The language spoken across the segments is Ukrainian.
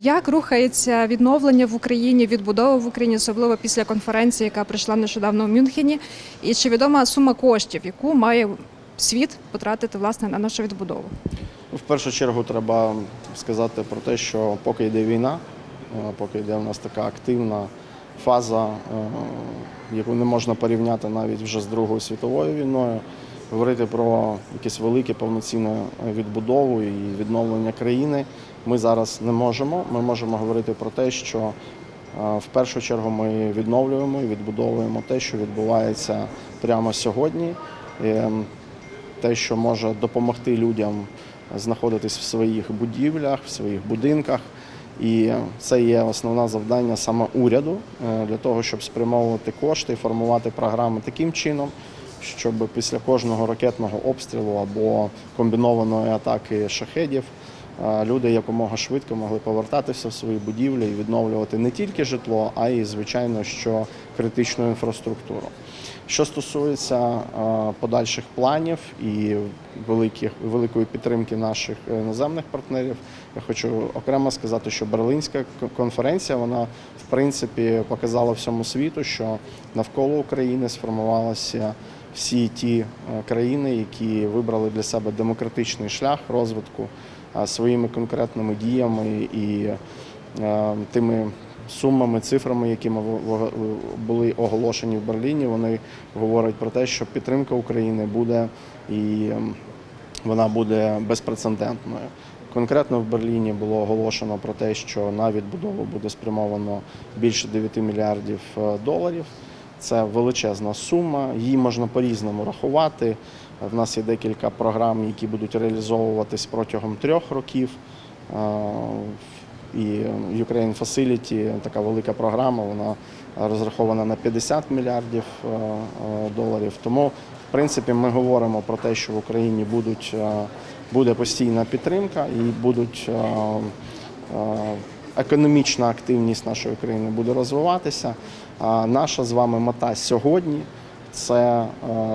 Як рухається відновлення в Україні, відбудова в Україні, особливо після конференції, яка прийшла нещодавно в Мюнхені? І чи відома сума коштів, яку має світ потратити власне на нашу відбудову? В першу чергу треба сказати про те, що поки йде війна, е, поки йде у нас така активна фаза, е, яку не можна порівняти навіть вже з Другою світовою війною, говорити про якусь велике повноцінну відбудову і відновлення країни ми зараз не можемо. Ми можемо говорити про те, що е, в першу чергу ми відновлюємо і відбудовуємо те, що відбувається прямо сьогодні. Ем, те, що може допомогти людям знаходитись в своїх будівлях, в своїх будинках. І це є основне завдання саме уряду е, для того, щоб спрямовувати кошти і формувати програми таким чином, щоб після кожного ракетного обстрілу або комбінованої атаки шахедів е, люди якомога швидко могли повертатися в свої будівлі і відновлювати не тільки житло, а й звичайно, що критичну інфраструктуру. Що стосується е, подальших планів і великих, великої підтримки наших іноземних партнерів, я хочу окремо сказати, що Берлинська конференція вона в принципі показала всьому світу, що навколо України сформувалися всі ті е, країни, які вибрали для себе демократичний шлях розвитку своїми конкретними діями і е, тими сумами, цифрами, які були оголошені в Берліні, вони говорять про те, що підтримка України буде і ем, вона буде безпрецедентною. Конкретно в Берліні було оголошено про те, що на відбудову буде спрямовано більше 9 мільярдів е, доларів. Це величезна сума, її можна по-різному рахувати. В нас є декілька програм, які будуть реалізовуватись протягом трьох років. І Ukraine Facility, така велика програма, вона розрахована на 50 мільярдів доларів. Тому, в принципі, ми говоримо про те, що в Україні будуть, буде постійна підтримка і будуть економічна активність нашої країни буде розвиватися. А наша з вами мета сьогодні це е,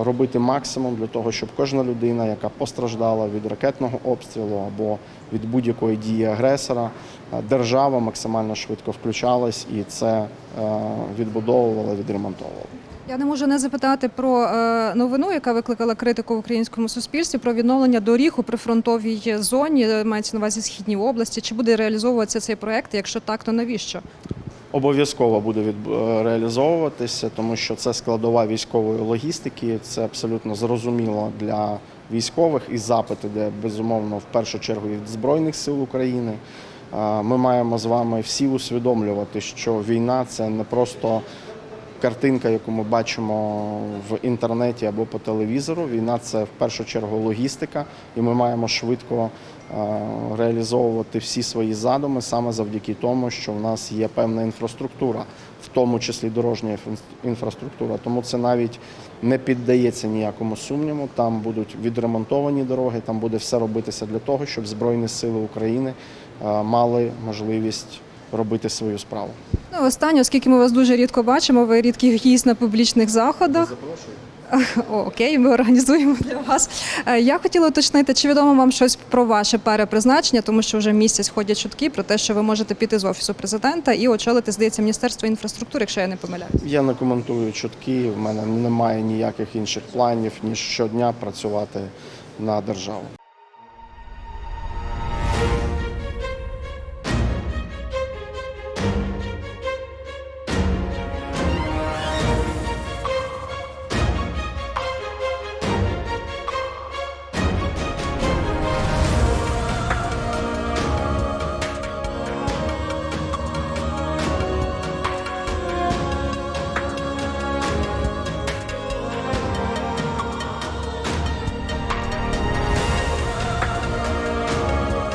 робити максимум для того, щоб кожна людина, яка постраждала від ракетного обстрілу або від будь-якої дії агресора, е, держава максимально швидко включалась і це е, відбудовувала, відремонтовувала. Я не можу не запитати про новину, яка викликала критику в українському суспільстві про відновлення доріг у прифронтовій зоні, мається на увазі східній області. Чи буде реалізовуватися цей проект? Якщо так, то навіщо? Обов'язково буде е, реалізовуватися, тому що це складова військової логістики. Це абсолютно зрозуміло для військових і запити, де безумовно в першу чергу від Збройних сил України. Е, Ми маємо з вами всі усвідомлювати, що війна це не просто картинка, яку ми бачимо в інтернеті або по телевізору. Війна це в першу чергу логістика, і ми маємо швидко е, реалізовувати всі свої задуми саме завдяки тому, що в нас є певна інфраструктура, в тому числі дорожня інфра- інфраструктура. Тому це навіть не піддається ніякому сумніву. Там будуть відремонтовані дороги, там буде все робитися для того, щоб Збройні сили України е, мали можливість робити свою справу. Ну, останнє, оскільки ми вас дуже рідко бачимо, ви рідкий гість на публічних заходах. Запрошую. О, окей, ми організуємо для вас. Е, Я хотіла уточнити, чи відомо вам щось про ваше перепризначення, тому що вже місяць ходять чутки про те, що ви можете піти з офісу президента і очолити, здається, міністерство інфраструктури, якщо я не помиляюсь. Я не коментую чутки. В мене немає ніяких інших планів ніж щодня працювати на державу.